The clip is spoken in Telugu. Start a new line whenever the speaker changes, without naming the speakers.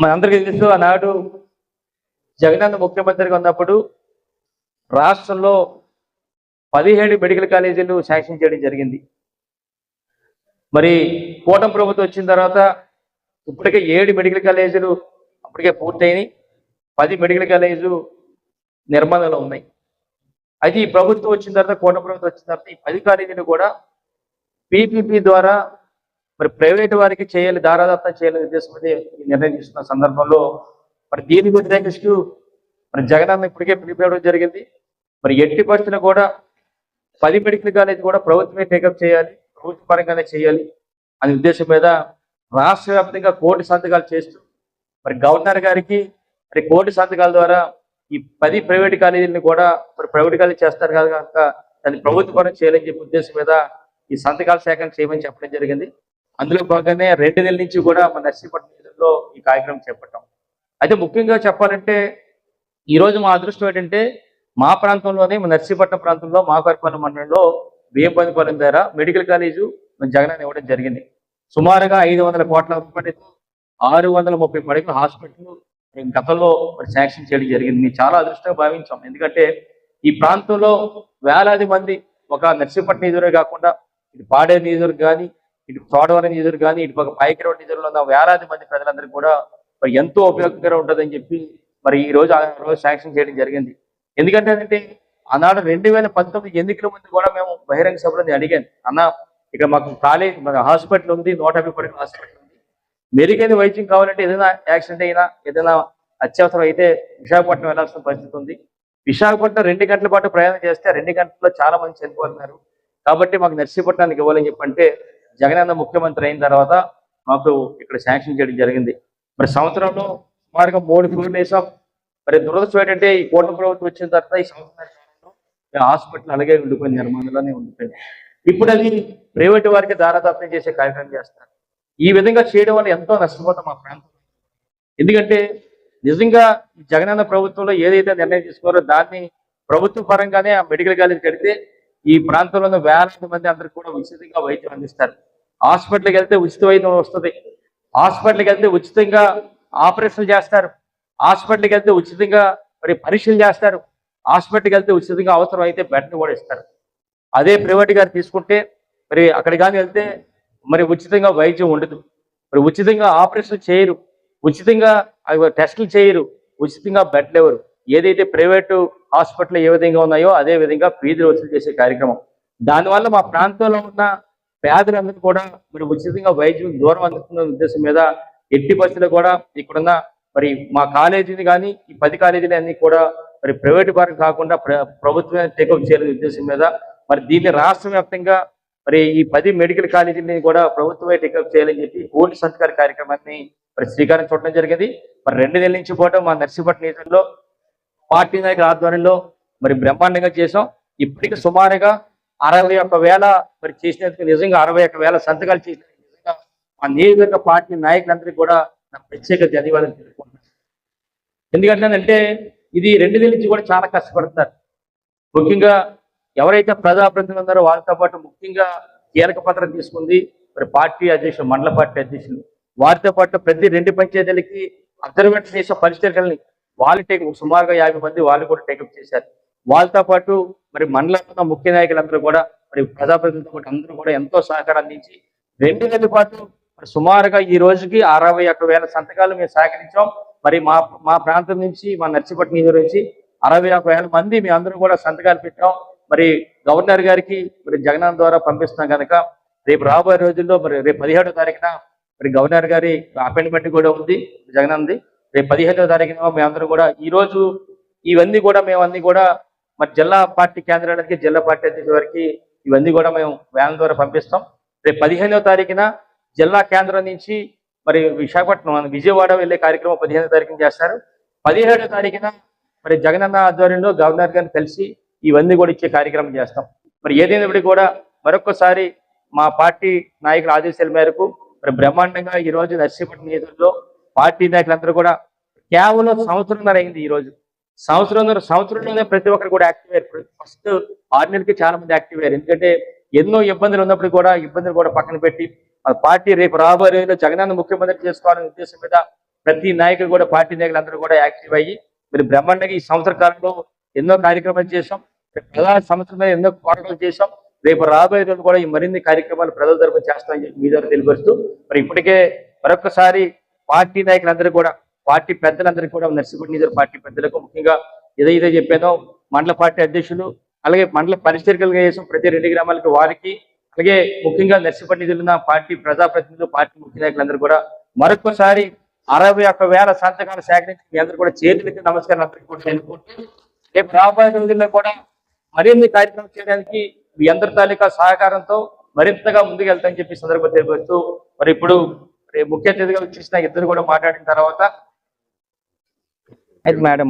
మనందరికీ తెలుసు ఆనాడు జగనన్న ముఖ్యమంత్రిగా ఉన్నప్పుడు రాష్ట్రంలో పదిహేడు మెడికల్ కాలేజీలు శాంక్షన్ చేయడం జరిగింది. మరి కూటమి ప్రభుత్వం వచ్చిన తర్వాత ఇప్పటికే ఏడు మెడికల్ కాలేజీలు అప్పటికే పూర్తయినాయి. పది మెడికల్ కాలేజీలు నిర్మాణంలో ఉన్నాయి. అయితే ఈ ప్రభుత్వం వచ్చిన తర్వాత కూటమి ప్రభుత్వం వచ్చిన తర్వాత ఈ పది కాలేజీలు కూడా పీపీపీ ద్వారా మరి ప్రైవేట్ వారికి చేయాలి దారాదత్తం చేయాలని ఉద్దేశంతో ఈ నిర్ణయం తీసుకున్న సందర్భంలో మరి దీని వ్యతిరేకిస్తూ మరి జగనన్న ఇప్పటికే పిలిపేయడం జరిగింది. మరి ఎట్టి పరిస్థితులు కూడా పది మెడికల్ కాలేజ్ కూడా ప్రభుత్వమే టేకప్ చేయాలి ప్రభుత్వ పరంగానే చేయాలి అనే ఉద్దేశం మీద రాష్ట్ర వ్యాప్తంగా కోటి సంతకాలు చేస్తూ మరి గవర్నర్ గారికి మరి కోటి సంతకాల ద్వారా ఈ పది ప్రైవేట్ కాలేజీలను కూడా మరి ప్రైవేట్ కాలేజ్ చేస్తారు కనుక దాన్ని ప్రభుత్వ పరం చేయాలని చెప్పే ఉద్దేశం మీద ఈ సంతకాల సేకరణ చేయమని చెప్పడం జరిగింది. అందులో భాగంగానే రెండు నెలల నుంచి కూడా మన నర్సీపట్నం జిల్లాలో ఈ కార్యక్రమం చేపట్టాం. అయితే ముఖ్యంగా చెప్పాలంటే ఈ రోజు మా అదృష్టం ఏంటంటే మా ప్రాంతంలోనే మన నర్సీపట్నం ప్రాంతంలో మాకర్పల్లి మండలంలో బియ్యంపల్లిపాలెం దగ్గర మెడికల్ కాలేజు జగనాన్ని ఇవ్వడం జరిగింది. సుమారుగా ఐదు వందల కోట్ల రూపాయలతో ఆరు వందల ముప్పై పడకల హాస్పిటల్ గతంలో శాంక్షన్ చేయడం జరిగింది. మేము చాలా అదృష్టంగా భావించాం. ఎందుకంటే ఈ ప్రాంతంలో వేలాది మంది ఒక నర్సీపట్నం నిధులే కాకుండా ఇది పాడే నిధులు కానీ ఇటు చోడవరం నిధులు కానీ ఇటు పక్క పైకిరోడ్ నిధులు ఉన్న వేలాది మంది ప్రజలందరికీ కూడా మరి ఎంతో ఉపయోగకరంగా ఉంటుందని చెప్పి మరి ఈ రోజు ఆ రోజు శాంక్షన్ చేయడం జరిగింది. ఎందుకంటే అంటే ఆనాడు రెండు వేల పంతొమ్మిది ఎన్నికల ముందు కూడా మేము బహిరంగ సభలో అడిగాను. అన్న ఇక్కడ మాకు కాలేజ్ మన హాస్పిటల్ ఉంది నూట యాభై పడకల హాస్పిటల్ ఉంది. మెరుగైన వైద్యం కావాలంటే ఏదైనా యాక్సిడెంట్ అయినా ఏదైనా అత్యవసరం అయితే విశాఖపట్నం వెళ్ళాల్సిన పరిస్థితి ఉంది. విశాఖపట్నం రెండు గంటల పాటు ప్రయాణం చేస్తే రెండు గంటల్లో చాలా మంది చనిపోతున్నారు. కాబట్టి మాకు నర్సీపట్నానికి ఇవ్వాలని చెప్పంటే జగనన్న ముఖ్యమంత్రి అయిన తర్వాత మాకు ఇక్కడ శాంక్షన్ చేయడం జరిగింది. మరి సంవత్సరంలో సుమారుగా మూడు ఫ్లోర్లు వేసాం మరి దురదృష్టం ఏంటంటే ఈ కూటమి ప్రభుత్వం వచ్చిన తర్వాత ఈ సంవత్సరం హాస్పిటల్ అలాగే ఉండిపోయింది నిర్మాణంలోనే ఉండిపోయింది. ఇప్పుడు అది ప్రైవేట్ వారికి దారాదత్తం చేసే కార్యక్రమం చేస్తారు. ఈ విధంగా చేయడం వల్ల ఎంతో నష్టపోతాం మా ప్రాంతం ఎందుకంటే నిజంగా జగనన్న ప్రభుత్వంలో ఏదైతే నిర్ణయం తీసుకున్నారో దాన్ని ప్రభుత్వ పరంగానే ఆ మెడికల్ కాలేజ్ కడితే ఈ ప్రాంతంలో ఉన్న వేలాది మంది అందరికి కూడా ఉచితంగా వైద్యం అందిస్తారు. హాస్పిటల్కి వెళ్తే ఉచిత వైద్యం వస్తుంది. హాస్పిటల్కి వెళ్తే ఉచితంగా ఆపరేషన్లు చేస్తారు. హాస్పిటల్కి వెళ్తే ఉచితంగా మరి పరీక్షలు చేస్తారు. హాస్పిటల్కి వెళ్తే ఉచితంగా అవసరం అయితే బెడ్ని కూడా ఇస్తారు. అదే ప్రైవేట్ గారు తీసుకుంటే మరి అక్కడి కానీ వెళ్తే మరి ఉచితంగా వైద్యం ఉండదు. మరి ఉచితంగా ఆపరేషన్ చేయరు. ఉచితంగా అవి టెస్టులు చేయరు. ఉచితంగా బెడ్లు ఎవరు ఏదైతే ప్రైవేటు హాస్పిటల్ ఏ విధంగా ఉన్నాయో అదే విధంగా ఫీజులు వసూలు చేసే కార్యక్రమం. దానివల్ల మా ప్రాంతంలో ఉన్న పేదలందరూ కూడా మరి ఉచితంగా వైద్యం దూరం అందుతున్న ఉద్దేశం మీద ఎట్టి పరిస్థితుల్లో కూడా ఇక్కడున్న మరి మా కాలేజీని కానీ ఈ పది కాలేజీలు అన్ని కూడా మరి ప్రైవేట్ పరం కాకుండా ప్ర- ప్రభుత్వమే టేకప్ చేయాలనే ఉద్దేశం మీద మరి దీన్ని రాష్ట్ర వ్యాప్తంగా మరి ఈ పది మెడికల్ కాలేజీని కూడా ప్రభుత్వమే టేకప్ చేయాలని చెప్పి కోటి సంతకాల కార్యక్రమాన్ని మరి శ్రీకారం చూడడం జరిగింది. మరి రెండు నెలల నుంచి పోవడం మా నర్సీపట్నం నియోజకవర్గంలో పార్టీ నాయకుల ఆధ్వర్యంలో మరి బ్రహ్మాండంగా చేసాం ఇప్పటికి సుమారుగా అరవై ఒక్క వేల మరి చేసినందుకు నిజంగా అరవై ఒక్క వేల సంతకాలు చేసిన నిజంగా మా నియోజకవర్గ పార్టీ నాయకులందరికీ కూడా నా ప్రత్యేక ధన్యవాదాలు తెలుపుకుంటున్నాను. ఎందుకంటే ఇది రెండు నెలల నుంచి కూడా చాలా కష్టపడతారు ముఖ్యంగా ఎవరైతే ప్రజాప్రతినిధులు ఉన్నారో వారితో పాటు ముఖ్యంగా కీలక పత్రం తీసుకుంది మరి పార్టీ అధ్యక్షులు మండల పార్టీ అధ్యక్షులు. వారితో పాటు ప్రతి రెండు పంచాయతీలకి అబ్జర్వేషన్ చేసే పరిస్థితులని వాళ్ళు టేక్ సుమారుగా యాభై మంది వాళ్ళు కూడా టేకప్ చేశారు. వాళ్ళతో పాటు మరి మండల ముఖ్య నాయకులందరూ కూడా మరి ప్రజాప్రతినిధులతో పాటు అందరూ కూడా ఎంతో సహకారం అందించి రెండు నెలల పాటు మరి సుమారుగా ఈ రోజుకి అరవై ఒక్క వేల సంతకాలు మేము సహకరించాం మరి మా మా ప్రాంతం నుంచి మా నర్సిపట్నం నియోజకవర్గం నుంచి అరవై ఒక వేల మంది మీ అందరూ కూడా సంతకాలు పెట్టాం. మరి గవర్నర్ గారికి మరి జగనన్న ద్వారా పంపిస్తున్నాం కనుక రేపు రాబోయే రోజుల్లో మరి రేపు పదిహేడో తారీఖున మరి గవర్నర్ గారి అపాయింట్మెంట్ కూడా ఉంది జగనన్నది. రేపు పదిహేనో తారీఖున మేమందరూ కూడా ఈ రోజు ఇవన్నీ కూడా మేమన్నీ కూడా మరి జిల్లా పార్టీ కేంద్రానికి జిల్లా పార్టీ అధ్యక్షుల వారికి ఇవన్నీ కూడా మేము వ్యాన్ ద్వారా పంపిస్తాం. రేపు పదిహేనో తారీఖున జిల్లా కేంద్రం నుంచి మరి విశాఖపట్నం విజయవాడ వెళ్ళే కార్యక్రమం పదిహేనో తారీఖున చేస్తారు. పదిహేడో తారీఖున మరి జగనన్న ఆధ్వర్యంలో గవర్నర్ గారిని కలిసి ఇవన్నీ కూడా ఇచ్చే కార్యక్రమం చేస్తాం. మరి ఏదైనప్పటికీ కూడా మరొకసారి మా పార్టీ నాయకుల ఆదేశాల మేరకు మరి బ్రహ్మాండంగా ఈ రోజు నర్సీపట్నం నియోజకవర్గంలో పార్టీ నాయకులందరూ కూడా కేవలం సంవత్సరంన్నర అయింది ఈ రోజు. సంవత్సరంన్నర సంవత్సరంలోనే ప్రతి ఒక్కరు కూడా యాక్టివ్ అయ్యారు. ఫస్ట్ ఆరు నెలలకి చాలా మంది యాక్టివ్ అయ్యారు. ఎందుకంటే ఎన్నో ఇబ్బందులు ఉన్నప్పుడు కూడా ఇబ్బందులు కూడా పక్కన పెట్టి పార్టీ రేపు రాబోయే రోజుల్లో జగనన్న ముఖ్యమంత్రి చేసుకోవాలనే ఉద్దేశం మీద ప్రతి నాయకులు కూడా పార్టీ నాయకులు అందరూ కూడా యాక్టివ్ అయ్యి మరి బ్రహ్మాండంగా ఈ సంవత్సర కాలంలో ఎన్నో కార్యక్రమాలు చేశాం. ప్రధాన సంవత్సరం ఎన్నో పోరాటాలు చేశాం. రేపు రాబోయే రోజు కూడా ఈ మరిన్ని కార్యక్రమాలు ప్రజల తరఫున చేస్తామని చెప్పి మీ ద్వారా తెలియపరుస్తూ మరి ఇప్పటికే మరొకసారి పార్టీ నాయకులందరూ కూడా పార్టీ పెద్దలందరికీ కూడా నర్సిపల్లి నిజర్ పార్టీ పెద్దలకు ముఖ్యంగా ఏదైతే చెప్పానో మండల పార్టీ అధ్యక్షులు అలాగే మండల పరిచరికలుగా చేసిన ప్రతి రెండు గ్రామాలకు వారికి అలాగే ముఖ్యంగా నర్సిపల్లి నిధులున్న పార్టీ ప్రజాప్రతినిధులు పార్టీ ముఖ్య నాయకులందరూ కూడా మరొకసారి అరవై ఒక్క వేల సంతకాలు సేకరించి మీ అందరూ కూడా చేతులకి నమస్కారం అందరికీ కూడా తెలుపుకుంటూ రేపు రాబోయే రోజుల్లో కూడా మరిన్ని కార్యక్రమం చేయడానికి మీ అందరి తాలూకా సహకారంతో మరింతగా ముందుకు వెళ్తామని చెప్పి సందర్భం సందర్భంగా తెలియపరుస్తూ మరి ఇప్పుడు ముఖ్య అతిథిగా వచ్చేసిన ఇద్దరు కూడా మాట్లాడిన తర్వాత. అయితే మేడం